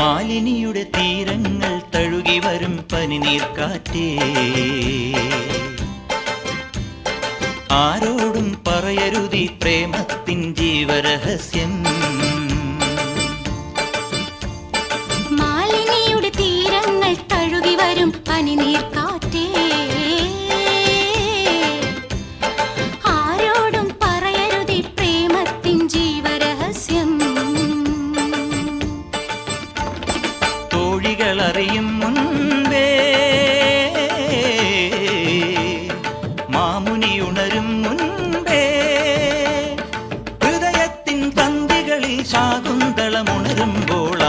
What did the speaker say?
മാലിനിയുടെ തീരങ്ങൾ തഴുകി വരും പനിനീർക്കാറ്റേ ആരോടും പറയരുതി പ്രേമത്തിൻ ജീവരഹസ്യം. മാലിനിയുടെ തീരങ്ങൾ തഴുകി വരും പനിനീർ அடையும் முன்பே. மாமுனி உணரும் முன்பே. ஹிருதயத்தின் தந்திகளில் சாகுந்தளம் உணரும் போல